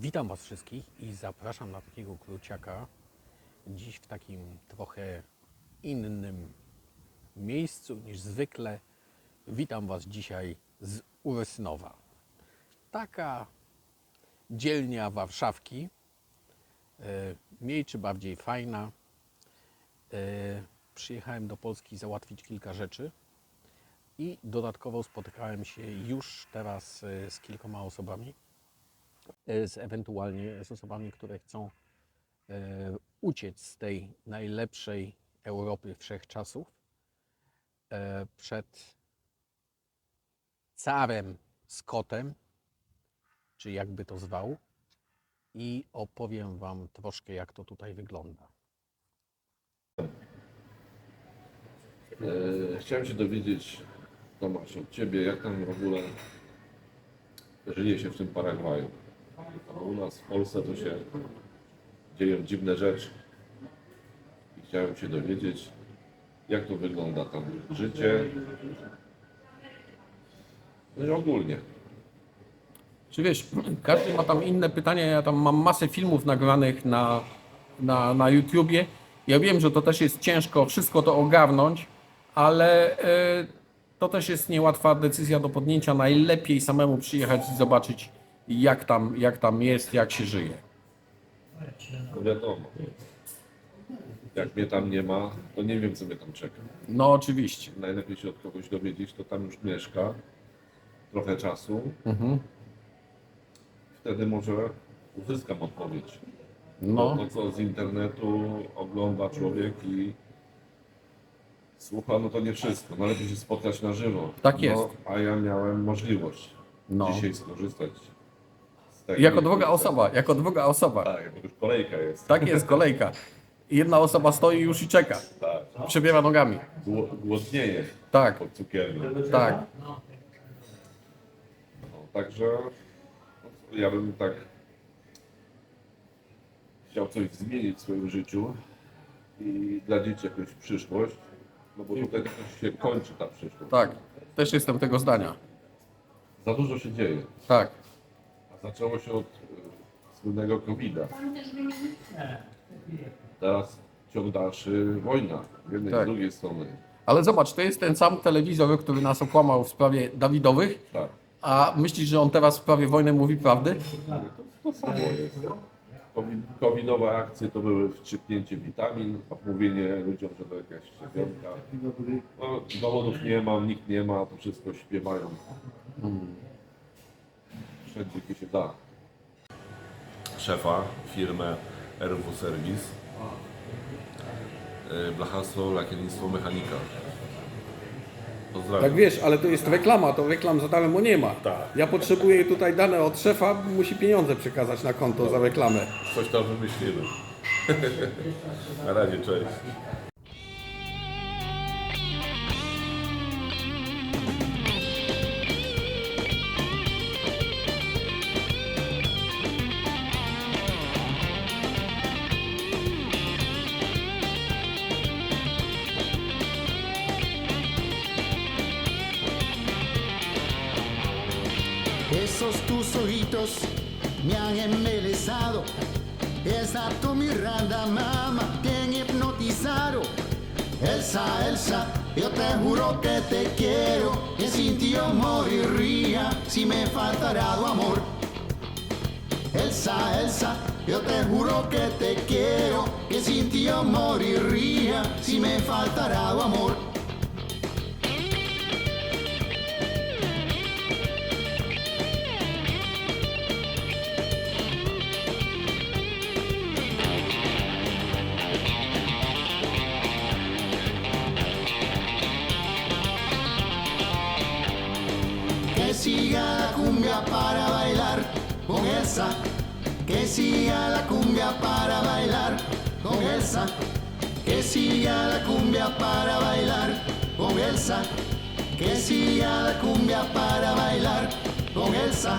Witam Was wszystkich i zapraszam na takiego króciaka. Dziś w takim trochę innym miejscu niż zwykle. Witam Was dzisiaj z Urysynowa. Taka dzielnia Warszawki, e, mniej czy bardziej fajna. E, Przyjechałem do Polski załatwić kilka rzeczy i dodatkowo spotykałem się już teraz e, z kilkoma osobami, z ewentualnie z osobami, które chcą e, uciec z tej najlepszej Europy wszechczasów e, przed carem Scottem, czy jakby to zwał, i opowiem Wam troszkę, jak to tutaj wygląda. E, Chciałem się dowiedzieć, Tomasz, od Ciebie, jak tam w ogóle żyje się w tym Paragwaju. Bo U nas w Polsce to się dzieją dziwne rzeczy. I chciałem się dowiedzieć, jak to wygląda tam życie. No i ogólnie. Czy wiesz, każdy ma tam inne pytania, ja tam mam masę filmów nagranych na, na, na YouTubie. Ja wiem, że to też jest ciężko wszystko to ogarnąć, ale e, to też jest niełatwa decyzja do podjęcia. Najlepiej samemu przyjechać i zobaczyć, jak tam, jak tam jest, jak się żyje. No wiadomo. Jak mnie tam nie ma, to nie wiem, co mnie tam czeka. No oczywiście. Najlepiej się od kogoś dowiedzieć, kto tam już mieszka. Trochę czasu. Mhm. Wtedy może uzyskam odpowiedź. No, To, co z internetu ogląda człowiek i słucha, no to nie wszystko. Należy się spotkać na żywo. Tak jest. No, a ja miałem możliwość No. dzisiaj skorzystać z tego. jako druga osoba, jako druga osoba. Tak, bo już kolejka jest. Tak jest, kolejka. Jedna osoba stoi już i czeka. Tak. Przebiera nogami. Gło- Głodnieje Tak, pod cukiernią. tak. No, także no, ja bym tak chciał coś zmienić w swoim życiu i dla dzieci jakąś przyszłość, no bo tutaj też się kończy ta przyszłość. Tak, też jestem tego zdania. Za dużo się dzieje. Tak. Zaczęło się od e, słynnego COVID-a. Teraz ciąg dalszy wojna z jednej Tak. z drugiej strony. Ale zobacz, to jest ten sam telewizor, który nas okłamał w sprawie Dawidowych, Tak. a myślisz, że on teraz w sprawie wojny mówi prawdy? To samo jest. Covidowe akcje to były wstrzyknięcie witamin, mówienie ludziom, że to jakaś szczepionka. No, dowodów nie mam, nikt nie ma, to wszystko śpiewają. Gdzie się da. Szefa, firmę RW Service. Y, Blacharstwo, lakiernictwo, mechanika. Pozdrawiam. Tak wiesz, ale to jest reklama, to reklam za darmo nie ma. Tak. Ja potrzebuję tutaj dane od szefa, musi pieniądze przekazać na konto za reklamę. Coś tam wymyślimy. Na razie, cześć. Esos tus ojitos me han embelesado. Esa tu mirada, mamá, te han hipnotizado. Elsa, Elsa, yo te juro que te quiero. Que sin ti yo moriría si me faltara tu amor. Elsa, Elsa, yo te juro que te quiero. Que sin ti yo moriría si me faltara tu amor. Siga la cumbia para bailar con Elsa. Que siga la cumbia para bailar con Elsa. Que siga la cumbia para bailar con Elsa. Que siga la cumbia para bailar con Elsa.